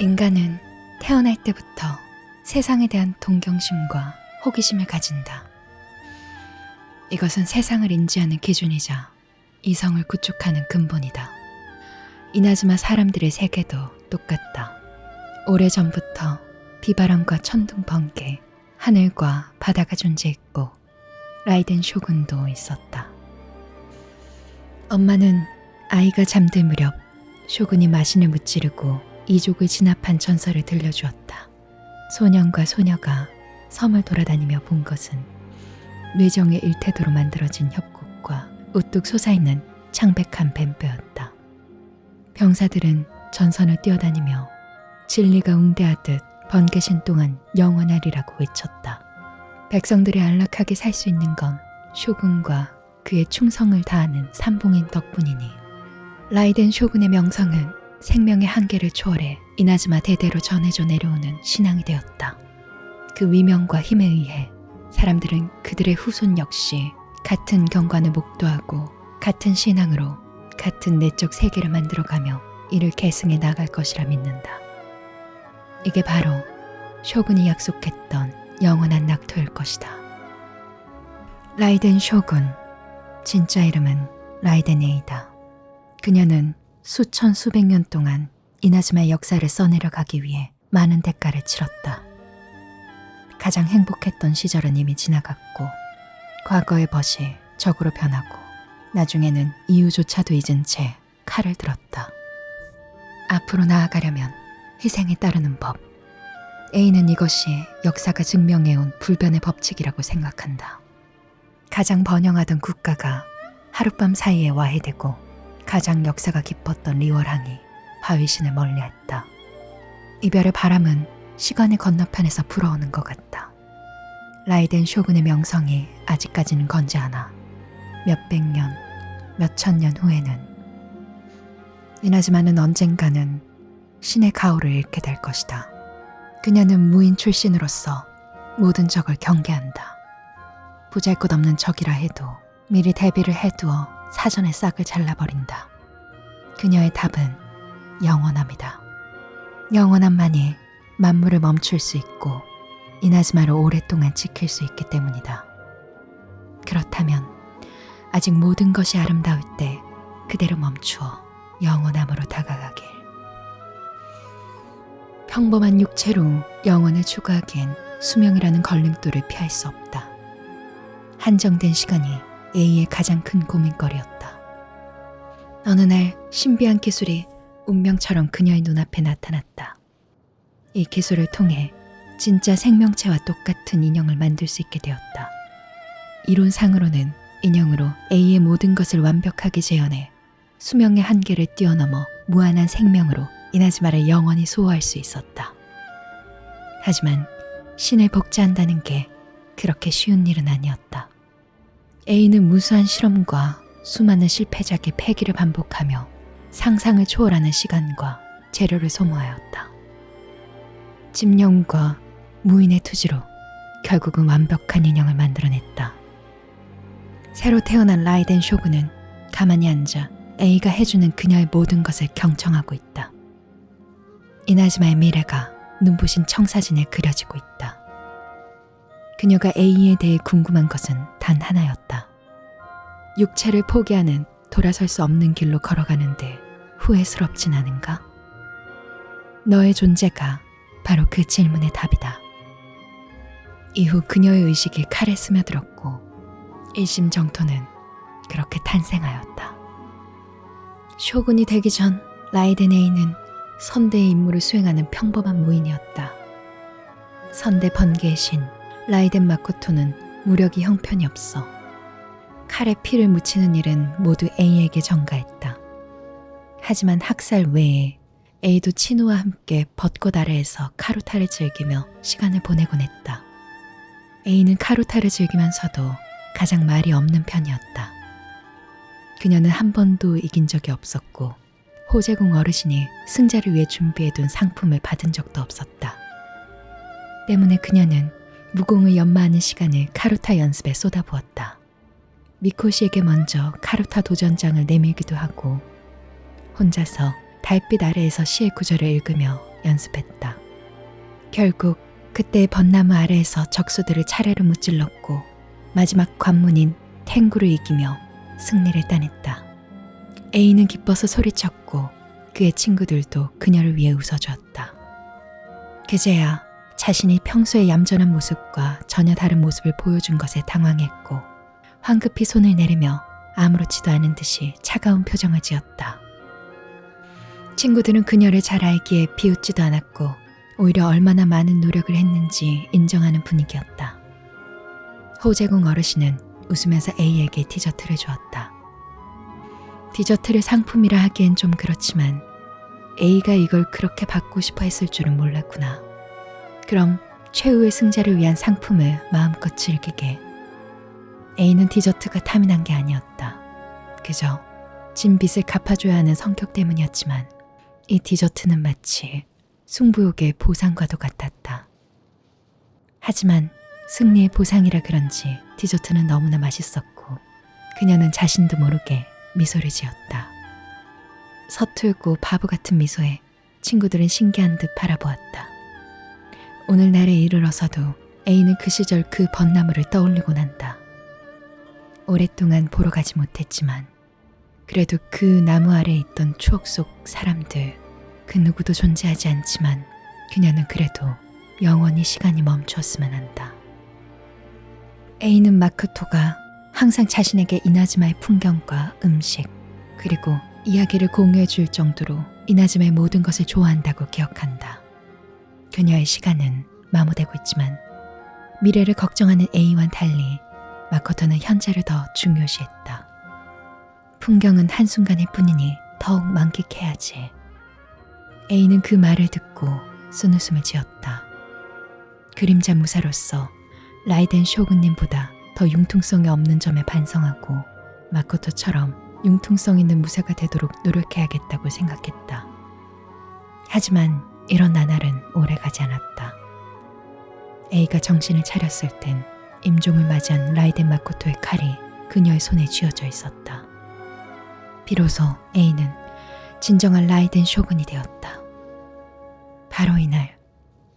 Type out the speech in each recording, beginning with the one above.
인간은 태어날 때부터 세상에 대한 동경심과 호기심을 가진다. 이것은 세상을 인지하는 기준이자 이성을 구축하는 근본이다. 이나즈마 사람들의 세계도 똑같다. 오래전부터 비바람과 천둥 번개, 하늘과 바다가 존재했고 라이덴 쇼군도 있었다. 엄마는 아이가 잠들 무렵 쇼군이 마신을 무찌르고 이족을 진압한 전설을 들려주었다. 소년과 소녀가 섬을 돌아다니며 본 것은 뇌정의 일태도로 만들어진 협곡과 우뚝 솟아있는 창백한 뱀뼈였다. 병사들은 전선을 뛰어다니며 진리가 웅대하듯 번개신 동안 영원하리라고 외쳤다. 백성들이 안락하게 살 수 있는 건 쇼군과 그의 충성을 다하는 삼봉인 덕분이니 라이덴 쇼군의 명성은 생명의 한계를 초월해 이나즈마 대대로 전해져 내려오는 신앙이 되었다. 그 위명과 힘에 의해 사람들은 그들의 후손 역시 같은 경관을 목도하고 같은 신앙으로 같은 내적 세계를 만들어가며 이를 계승해 나갈 것이라 믿는다. 이게 바로 쇼군이 약속했던 영원한 낙토일 것이다. 라이덴 쇼군, 진짜 이름은 라이덴에이다. 그녀는 수천 수백 년 동안 이나즈마의 역사를 써내려가기 위해 많은 대가를 치렀다. 가장 행복했던 시절은 이미 지나갔고 과거의 벗이 적으로 변하고 나중에는 이유조차도 잊은 채 칼을 들었다. 앞으로 나아가려면 희생에 따르는 법. A는 이것이 역사가 증명해온 불변의 법칙이라고 생각한다. 가장 번영하던 국가가 하룻밤 사이에 와해되고 가장 역사가 깊었던 리월항이 바위신을 멀리했다. 이별의 바람은 시간의 건너편에서 불어오는 것 같다. 라이덴 쇼군의 명성이 아직까지는 건지 않아 몇백 년, 몇천 년 후에는 이나즈마는 언젠가는 신의 가호를 잃게 될 것이다. 그녀는 무인 출신으로서 모든 적을 경계한다. 보잘것없는 적이라 해도 미리 대비를 해두어 사전에 싹을 잘라버린다. 그녀의 답은 영원함이다. 영원함만이 만물을 멈출 수 있고 이나즈마를 오랫동안 지킬 수 있기 때문이다. 그렇다면 아직 모든 것이 아름다울 때 그대로 멈추어 영원함으로 다가가길. 평범한 육체로 영원을 추구하기엔 수명이라는 걸림돌을 피할 수 없다. 한정된 시간이 A의 가장 큰 고민거리였다. 어느 날 신비한 기술이 운명처럼 그녀의 눈앞에 나타났다. 이 기술을 통해 진짜 생명체와 똑같은 인형을 만들 수 있게 되었다. 이론상으로는 인형으로 A의 모든 것을 완벽하게 재현해 수명의 한계를 뛰어넘어 무한한 생명으로 이나즈마를 영원히 소화할 수 있었다. 하지만 신을 복제한다는 게 그렇게 쉬운 일은 아니었다. A는 무수한 실험과 수많은 실패작의 폐기를 반복하며 상상을 초월하는 시간과 재료를 소모하였다. 집념과 무인의 투지로 결국은 완벽한 인형을 만들어냈다. 새로 태어난 라이덴 쇼군은 가만히 앉아 A가 해주는 그녀의 모든 것을 경청하고 있다. 이나즈마의 미래가 눈부신 청사진에 그려지고 있다. 그녀가 A에 대해 궁금한 것은 단 하나였다. 육체를 포기하는 돌아설 수 없는 길로 걸어가는데 후회스럽진 않은가? 너의 존재가 바로 그 질문의 답이다. 이후 그녀의 의식이 칼에 스며들었고 일심정토는 그렇게 탄생하였다. 쇼군이 되기 전 라이데네이는 선대의 임무를 수행하는 평범한 무인이었다. 선대 번개의 신 라이덴 마코토는 무력이 형편이 없어 칼에 피를 묻히는 일은 모두 A에게 전가했다. 하지만 학살 외에 A도 친우와 함께 벚꽃 아래에서 카루타를 즐기며 시간을 보내곤 했다. A는 카루타를 즐기면서도 가장 말이 없는 편이었다. 그녀는 한 번도 이긴 적이 없었고 호제궁 어르신이 승자를 위해 준비해둔 상품을 받은 적도 없었다. 때문에 그녀는 무공을 연마하는 시간을 카루타 연습에 쏟아부었다. 미코시에게 먼저 카루타 도전장을 내밀기도 하고 혼자서 달빛 아래에서 시의 구절을 읽으며 연습했다. 결국 그때 벚나무 아래에서 적수들을 차례로 무찔렀고 마지막 관문인 탱구를 이기며 승리를 따냈다. A는 기뻐서 소리쳤고 그의 친구들도 그녀를 위해 웃어주었다. 그제야 자신이 평소의 얌전한 모습과 전혀 다른 모습을 보여준 것에 당황했고 황급히 손을 내리며 아무렇지도 않은 듯이 차가운 표정을 지었다. 친구들은 그녀를 잘 알기에 비웃지도 않았고 오히려 얼마나 많은 노력을 했는지 인정하는 분위기였다. 호재공 어르신은 웃으면서 A에게 디저트를 주었다. 디저트를 상품이라 하기엔 좀 그렇지만 A가 이걸 그렇게 받고 싶어 했을 줄은 몰랐구나. 그럼 최후의 승자를 위한 상품을 마음껏 즐기게. A는 디저트가 탐이 난 게 아니었다. 그저 진 빚을 갚아줘야 하는 성격 때문이었지만 이 디저트는 마치 승부욕의 보상과도 같았다. 하지만 승리의 보상이라 그런지 디저트는 너무나 맛있었고 그녀는 자신도 모르게 미소를 지었다. 서툴고 바보 같은 미소에 친구들은 신기한 듯 바라보았다. 오늘날에 이르러서도 A는 그 시절 그 벚나무를 떠올리곤 한다. 오랫동안 보러 가지 못했지만 그래도 그 나무 아래 있던 추억 속 사람들 그 누구도 존재하지 않지만 그녀는 그래도 영원히 시간이 멈추었으면 한다. A는 마크토가 항상 자신에게 이나즈마의 풍경과 음식 그리고 이야기를 공유해 줄 정도로 이나즈마의 모든 것을 좋아한다고 기억한다. 그녀의 시간은 마모되고 있지만 미래를 걱정하는 A와는 달리 마코토는 현재를 더 중요시했다. 풍경은 한순간일 뿐이니 더욱 만끽해야지. A는 그 말을 듣고 쓴웃음을 지었다. 그림자 무사로서 라이덴 쇼군님보다 더 융통성이 없는 점에 반성하고 마코토처럼 융통성 있는 무사가 되도록 노력해야겠다고 생각했다. 하지만 이런 나날은 오래 가지 않았다. A가 정신을 차렸을 땐 임종을 맞이한 라이덴 마코토의 칼이 그녀의 손에 쥐어져 있었다. 비로소 A는 진정한 라이덴 쇼군이 되었다. 바로 이날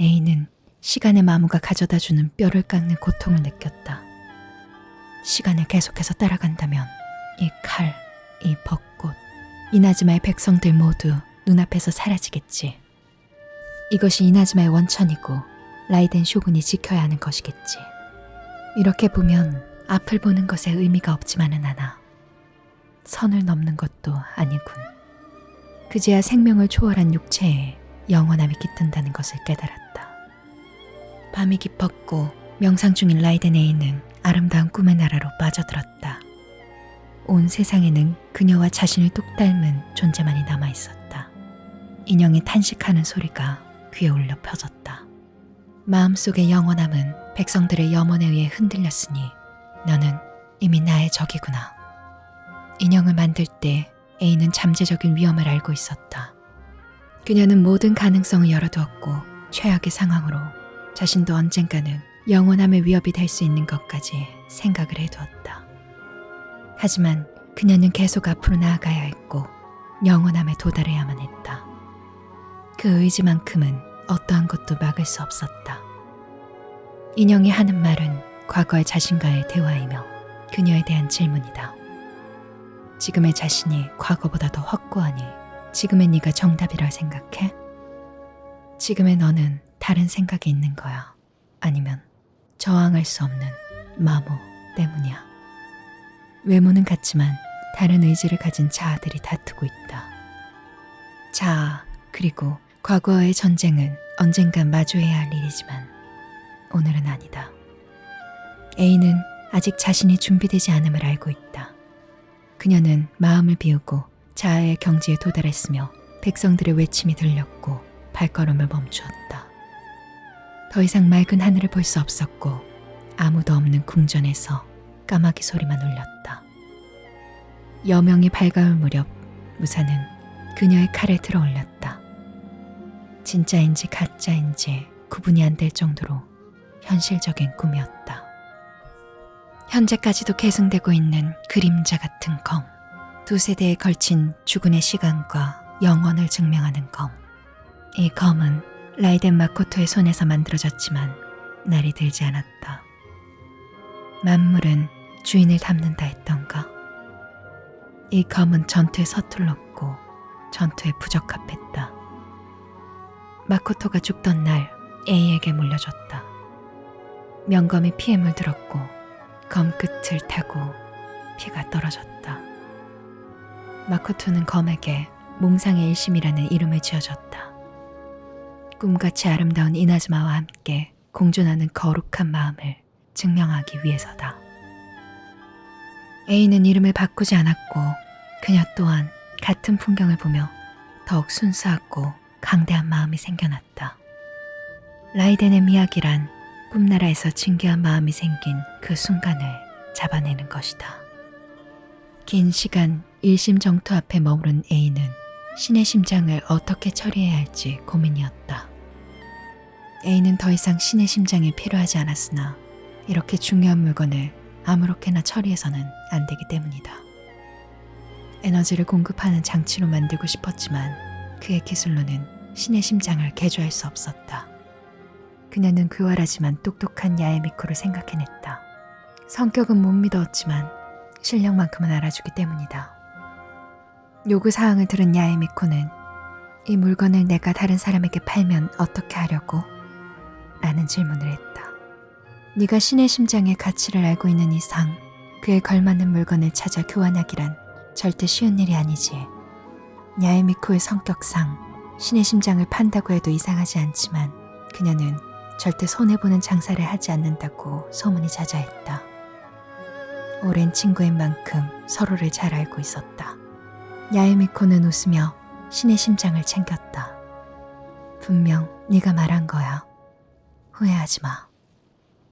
A는 시간의 마무가 가져다 주는 뼈를 깎는 고통을 느꼈다. 시간을 계속해서 따라간다면 이 칼, 이 벚꽃, 이나즈마의 백성들 모두 눈앞에서 사라지겠지. 이것이 이나즈마의 원천이고 라이덴 쇼군이 지켜야 하는 것이겠지. 이렇게 보면 앞을 보는 것에 의미가 없지만은 않아. 선을 넘는 것도 아니군. 그제야 생명을 초월한 육체에 영원함이 깃든다는 것을 깨달았다. 밤이 깊었고 명상 중인 라이덴에이는 아름다운 꿈의 나라로 빠져들었다. 온 세상에는 그녀와 자신을 똑 닮은 존재만이 남아 있었다. 인형이 탄식하는 소리가 귀에 울려 퍼졌다. 마음속의 영원함은 백성들의 염원에 의해 흔들렸으니 너는 이미 나의 적이구나. 인형을 만들 때 A는 잠재적인 위험을 알고 있었다. 그녀는 모든 가능성을 열어두었고 최악의 상황으로 자신도 언젠가는 영원함의 위협이 될 수 있는 것까지 생각을 해두었다. 하지만 그녀는 계속 앞으로 나아가야 했고 영원함에 도달해야만 했다. 그 의지만큼은 어떠한 것도 막을 수 없었다. 인형이 하는 말은 과거의 자신과의 대화이며 그녀에 대한 질문이다. 지금의 자신이 과거보다 더 확고하니 지금의 네가 정답이라 생각해? 지금의 너는 다른 생각이 있는 거야. 아니면 저항할 수 없는 마모 때문이야. 외모는 같지만 다른 의지를 가진 자아들이 다투고 있다. 자아, 그리고 과거의 전쟁은 언젠간 마주해야 할 일이지만 오늘은 아니다. A는 아직 자신이 준비되지 않음을 알고 있다. 그녀는 마음을 비우고 자아의 경지에 도달했으며 백성들의 외침이 들렸고 발걸음을 멈추었다. 더 이상 맑은 하늘을 볼 수 없었고 아무도 없는 궁전에서 까마귀 소리만 울렸다. 여명이 밝아올 무렵 무사는 그녀의 칼을 들어 올렸다. 진짜인지 가짜인지 구분이 안 될 정도로 현실적인 꿈이었다. 현재까지도 계승되고 있는 그림자 같은 검. 두 세대에 걸친 죽은의 시간과 영원을 증명하는 검. 이 검은 라이덴 마코토의 손에서 만들어졌지만 날이 들지 않았다. 만물은 주인을 닮는다 했던가. 이 검은 전투에 서툴렀고 전투에 부적합했다. 마코토가 죽던 날 A에게 물려줬다. 명검이 피에 물들었고 검 끝을 타고 피가 떨어졌다. 마코토는 검에게 몽상의 일심이라는 이름을 지어줬다. 꿈같이 아름다운 이나즈마와 함께 공존하는 거룩한 마음을 증명하기 위해서다. A는 이름을 바꾸지 않았고 그녀 또한 같은 풍경을 보며 더욱 순수하고 강대한 마음이 생겨났다. 라이덴의 미학이란 꿈나라에서 진귀한 마음이 생긴 그 순간을 잡아내는 것이다. 긴 시간 일심정토 앞에 머무른 A는 신의 심장을 어떻게 처리해야 할지 고민이었다. A는 더 이상 신의 심장이 필요하지 않았으나 이렇게 중요한 물건을 아무렇게나 처리해서는 안 되기 때문이다. 에너지를 공급하는 장치로 만들고 싶었지만 그의 기술로는 신의 심장을 개조할 수 없었다. 그녀는 교활하지만 똑똑한 야에미코를 생각해냈다. 성격은 못 믿었지만 실력만큼은 알아주기 때문이다. 요구 사항을 들은 야에미코는 이 물건을 내가 다른 사람에게 팔면 어떻게 하려고? 라는 질문을 했다. 네가 신의 심장의 가치를 알고 있는 이상 그에 걸맞는 물건을 찾아 교환하기란 절대 쉬운 일이 아니지. 야에미코의 성격상 신의 심장을 판다고 해도 이상하지 않지만 그녀는 절대 손해보는 장사를 하지 않는다고 소문이 자자했다. 오랜 친구인 만큼 서로를 잘 알고 있었다. 야에미코는 웃으며 신의 심장을 챙겼다. 분명 네가 말한 거야. 후회하지 마.